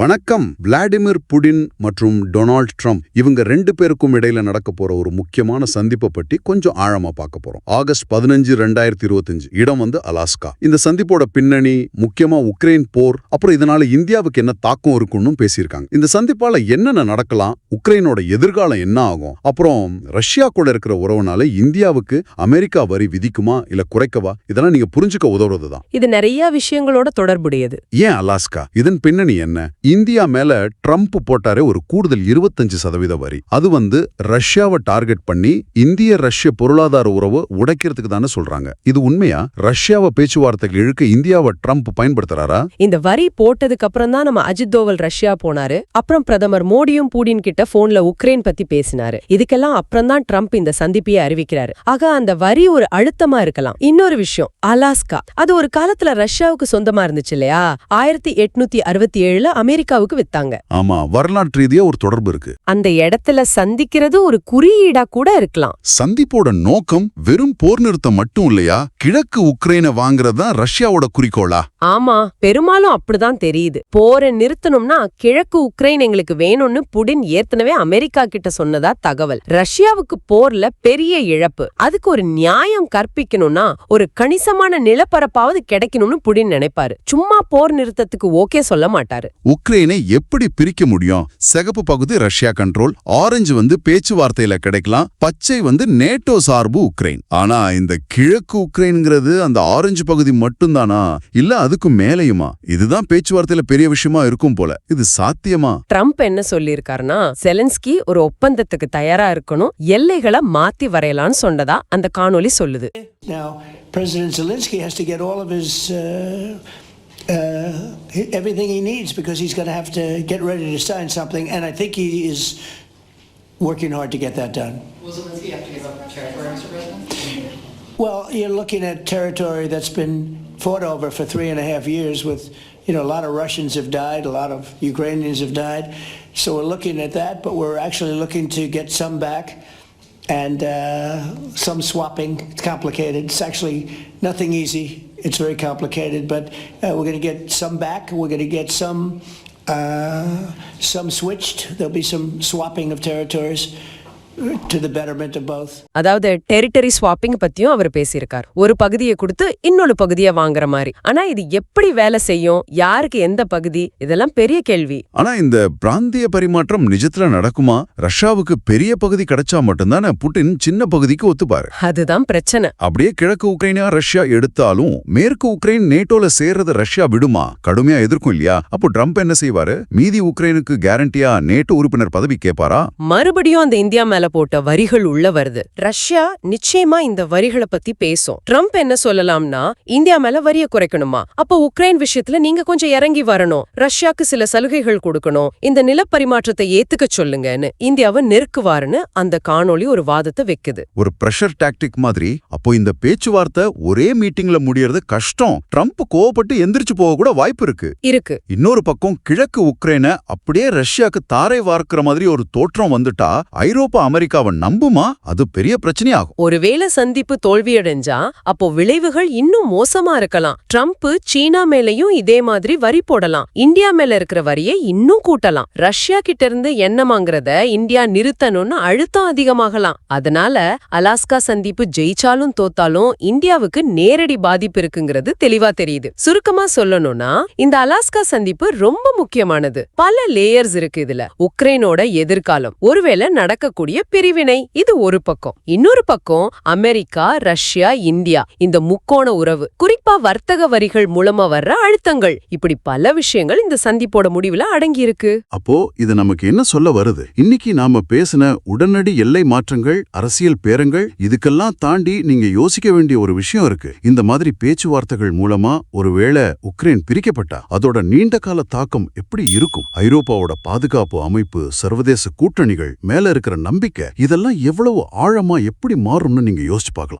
வணக்கம். Vladimir Putin மற்றும் Donald Trump இவங்க ரெண்டு பேருக்கும் இடையில நடக்க போற ஒரு முக்கியமான சந்திப்பை பற்றி கொஞ்சம் ஆழமா பார்க்க போறோம். ஆகஸ்ட் பதினஞ்சு ரெண்டாயிரத்தி இருபத்தஞ்சு. இடம் வந்து அலாஸ்கா. இந்த சந்திப்போட பின்னணி முக்கியமா உக்ரைன் போர் அப்புறம் இதனால இந்தியாவுக்கு என்ன தாக்கம் இருக்குன்னு பேசியிருக்காங்க. இந்த சந்திப்பால என்னென்ன நடக்கலாம் உக்ரைனோட எதிர்காலம் என்ன ஆகும் அப்புறம் ரஷ்யா கூட இருக்கிற உறவுனால இந்தியாவுக்கு அமெரிக்கா வரி விதிக்குமா இல்ல குறைக்கவா இதெல்லாம் நீங்க புரிஞ்சுக்க உதவுறதுதான். இது நிறைய விஷயங்களோட தொடர்புடையது. ஏன் அலாஸ்கா? இதன் பின்னணி என்ன? இந்தியா மேல ட்ரம்ப் போட்டாரே ஒரு கூடுதல் இருபத்தஞ்சு சதவீத வரி. அது வந்து ரஷ்யாவை டார்கெட் பண்ணி இந்திய ரஷ்ய பொருளாதார உறவு உடைக்கிறதுக்கு தானே சொல்றாங்க. இது உண்மையா? ரஷ்யாவை பேச்சுவார்த்தைக்கு இழுக்க இந்தியாவை ட்ரம்ப் பயன்படுத்துறாரா? இந்த வரி போட்டதுக்கு அப்புறம் தான் நம்ம அஜித் தோவல் ரஷ்யா போனாரு. அப்புறம் பிரதமர் மோடியும் பூடின் கிட்ட போன்ல உக்ரைன் பத்தி பேசினாரு. இதுக்கெல்லாம் அப்புறம் தான் ட்ரம்ப் இந்த சந்திப்பையே அறிவிக்கிறாரு. ஆக அந்த வரி ஒரு அழுத்தமா இருக்கலாம். இன்னொரு விஷயம் அலாஸ்கா. அது ஒரு காலத்துல ரஷ்யாவுக்கு சொந்தமா இருந்துச்சு இல்லையா? ஆயிரத்தி எட்நூத்தி அறுபத்தி ஏழுல அமெரிக்காவுக்கு வித்தாங்க. ஆமா வரலாற்று ரீதியா ஒரு தொடர்பு இருக்கு. அந்த இடத்துல சந்திக்கிறது ஒரு குறியீடா கூட இருக்கலாம். சந்திப்போட நோக்கம் வெறும் போர் நிறுத்தம் மட்டும் இல்லையா? கிழக்கு உக்ரைனை வாங்குறது ரஷ்யாவோட குறிக்கோளா? ஆமா பெரும்பாலும் அப்படிதான் தெரியுது. போரை நிறுத்தணும்னா கிழக்கு உக்ரைன் எங்களுக்கு வேணும்னு புடின் ஏற்கனவே அமெரிக்கா கிட்ட சொன்னதா தகவல். ரஷ்யாவுக்கு போர்ல பெரிய இழப்பு. அதுக்கு ஒரு நியாயம் கற்பிக்கணும்னா ஒரு கணிசமான நிலப்பரப்பாவது கிடைக்கணும்னு புடின் நினைப்பாரு. சும்மா போர் நிறுத்தத்துக்கு ஓகே சொல்ல மாட்டாரு. உக்ரைனை எப்படி பிரிக்க முடியும்? சிகப்பு பகுதி ரஷ்யா கண்ட்ரோல் ஆரஞ்சு வந்து பேச்சுவார்த்தையில கிடைக்கலாம் பச்சை வந்து நேட்டோ சார்பு உக்ரைன். ஆனா இந்த கிழக்கு உக்ரைன்ங்கிறது அந்த ஆரஞ்சு பகுதி மட்டும்தானா? இல்ல அதுக்கு மேலையுமா? இதுதான் பேச்சுவார்த்தையில பெரிய விஷயமா இருக்கும் போல. இது சாத்தியமா? ட்ரம்ப் என்ன சொல்லியிருக்காருன்னா செலன்ஸ்கி ஒரு ஒப்பந்தத்துக்கு தயாரா இருக்கணும் எல்லைகளை மாத்தி வரையலாம்னு சொன்னதா அந்த காணொளி சொல்லுது. Now, President Zelensky has to get all of his, uh, uh, everything he needs because he's going to have to get ready to sign something, and I think he is working hard to get that done. Will Zelensky have to give up territory, Mr. President? Well, you're looking at territory that's been fought over for three and a half years with, you know, a lot of Russians have died, a lot of Ukrainians have died. So we're looking at that, but we're actually looking to get some back and uh, some swapping. It's complicated. It's actually nothing easy. It's very complicated, but uh, we're going to get some back. We're going to get some, uh, some switched. There'll be some swapping of territories to the betterment of both. அதாவது territory swapping பத்தியும் அவர் பேசியிருக்கார். ஒரு பகுதியை கொடுத்து இன்னொரு பகுதியை வாங்குற மாதிரி. ஆனா இது எப்படி வேலை செய்யும்? யாருக்கு எந்த பகுதி? இதெல்லாம் பெரிய கேள்வி. ஆனா இந்த பிராந்திய பரிமாற்றம் நிஜத்துல நடக்குமா? ரஷ்யாவுக்கு பெரிய பகுதி கிடைச்சா மட்டும்தானே புட்டின் சின்ன பகுதிக்கு ஒத்துப்பாரு. அதுதான் பிரச்சனை. அப்படியே கிழக்கு உக்ரைனா ரஷ்யா எடுத்தாலும் மேற்கு உக்ரைன் நேட்டோல சேர்றத ரஷ்யா விடுமா? கடுமையா எதிர்க்கும் இல்லையா? அப்போ ட்ரம்ப் என்ன செய்வாரு? மீதி உக்ரைனுக்கு கேரண்டியா நேட்டோ உறுப்பினர் பதவி கேட்பாரா? மறுபடியும் அந்த இந்தியா மேல போட்ட வரிகள் உள்ள வருது. ரஷ்யா நிச்சயமா இந்த வரிகளை பத்தி பேசும். ட்ரம்ப் என்ன சொல்லலாம்னா இந்தியா மேல வரிய குறைக்கணுமா? அப்ப உக்ரைன் விஷயத்துல நீங்க கொஞ்சம் இறங்கி வரணும். ரஷ்யாக்கு சில சலுகைகள் கொடுக்கணும். இந்த நிலப்பரிமாற்றத்தை ஏத்துக்க சொல்லுங்கன்னு இந்தியாவை நெருக்குவாருன்னு அந்த காணொளி ஒரு வாதத்தை வைக்குது. ஒரு பிரஷர் டாக்டிக் மாதிரி அப்போ இந்த பேச்சுவார்த்தை ஒரே மீட்டிங்ல முடியறது கஷ்டம். ட்ரம்ப் கோவப்பட்டு எந்திரிச்சு போக கூட வாய்ப்பு இருக்கு. இருக்கு. இன்னொரு பக்கம் கிழக்கு உக்ரைனை அப்படியே ரஷ்யாக்கு தாரை வார்க்கிற மாதிரி ஒரு தோற்றம் வந்துட்டா ஐரோப்பா அமெரிக்காவை நம்புமா? அது பெரிய பிரச்சனையாகும். ஒருவேளை சந்திப்பு தோல்வியடைஞ்சா அப்போ விளைவுகள் இன்னும் மோசமா இருக்கலாம். ட்ரம்ப் சீனா மேலயும் இதே மாதிரி வரி போடலாம். இந்தியா மேல இருக்கிற வரியை இன்னும் கூட்டலாம். ரஷ்யா கிட்ட இருந்து என்னமாங்கிறத இந்தியா நிறுத்தணும்னு அழுத்தம் அதிகமாகலாம். அதனால அலாஸ்கா சந்திப்பு ஜெயிச்சாலும் தோத்தாலும் இந்தியாவுக்கு நேரடி பாதிப்பு இருக்குங்கிறது தெளிவா தெரியுது. சுருக்கமா சொல்லணும்னா இந்த அலாஸ்கா சந்திப்பு ரொம்ப முக்கியமானது. பல லேயர்ஸ் இருக்கு இதுல. உக்ரைனோட எதிர்காலம். ஒருவேளை நடக்கக்கூடிய பிரிவினை. இது ஒரு பக்கம். இன்னொரு பக்கம் அமெரிக்கா ரஷ்யா இந்தியா. இந்த முக்கோண உறவு. குறிப்பா வர்த்தக வரிகள் மூலமா வர்ற அழுத்தங்கள். இப்படி பல விஷயங்கள் இந்த சந்திப்போட முடிவுல அடங்கி இருக்கு அப்போ இது நமக்கு என்ன சொல்ல வருது? இன்னைக்கு நாம பேசின உடனடி எல்லை மாற்றங்கள் அரசியல் பேரங்கள் இதுக்கெல்லாம் தாண்டி நீங்க யோசிக்க வேண்டிய ஒரு விஷயம் இருக்கு. இந்த மாதிரி பேச்சுவார்த்தைகள் மூலமா ஒருவேளை உக்ரைன் பிரிக்கப்பட்டா அதோட நீண்ட கால தாக்கம் எப்படி இருக்கும்? ஐரோப்பாவோட பாதுகாப்பு அமைப்பு சர்வதேச கூட்டணிகள் மேல இருக்கிற நம்பிக்கை இதெல்லாம் எவ்வளவு ஆழமா எப்படி மாறும்னு நீங்க யோசிச்சு பார்க்கலாம்.